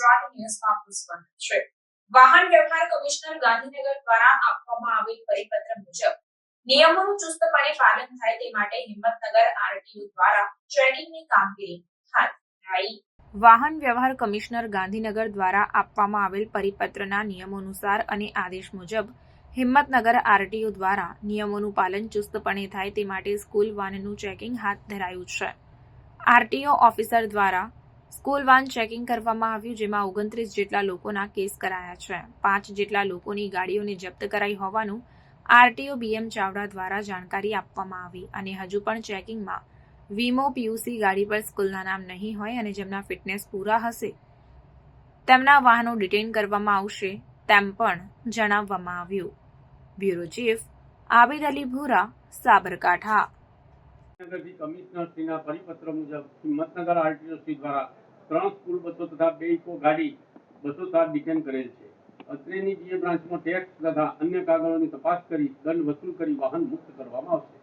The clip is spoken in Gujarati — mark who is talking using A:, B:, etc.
A: ન્યૂઝમાં આપનું છે. વાહન વ્યવહાર કમિશનર ગાંધીનગર દ્વારા આપવામાં આવેલ પરિપત્ર મુજબ નિયમોનું ચુસ્તપણે પાલન થાય તે માટે હિંમતનગર આરટીઓ દ્વારા ચેકિંગની કામગીરી હાથ ધરાઈ. વાહન વ્યવહાર કમિશનર ગાંધીનગર દ્વારા આપવામાં આવેલ પરિપત્રના નિયમોનુસાર અને આદેશ મુજબ હિંમતનગર આરટીઓ દ્વારા નિયમોનું પાલન ચુસ્તપણે થાય તે માટે સ્કૂલ વાનનું ચેકિંગ હાથ ધરાયું છે. આરટીઓ ઓફિસર દ્વારા સ્કૂલ વાન ચેકિંગ કરવામાં આવ્યું જેમાં ઓગણત્રીસ જેટલા લોકોના કેસ કરાયા છે. પાંચ જેટલા લોકોની ગાડીઓને જપ્ત કરાઈ હોવાનું આરટીઓ બીએમ ચાવડા દ્વારા જાણકારી આપવામાં આવી અને હજુ પણ ચેકિંગમાં વીમો, પીયુસી ગાડી પર સ્કૂલના નામ નહીં હોય અને જેમના ફિટનેસ પૂરા હશે તેમના વાહનો ડિટેન કરવામાં આવશે તેમ પણ જણાવવામાં આવ્યું. બ્યુરો ચીફ આબિદ અલી ભૂરા, સાબરકાંઠા.
B: નગરથી કમિશનરશ્રીના પરિપત્ર મુજબ હિંમતનગર આરટીઓસી દ્વારા ત્રણ સ્કૂલ બસો તથા બે ઇકો ગાડી બસો સાત ડિટેન કરેલ છે. અત્રેની જીએ બ્રાન્ચમાં ટેક્સ તથા અન્ય કાગળોની તપાસ કરી દંડ વસૂલ કરી વાહન મુક્ત કરવામાં આવશે.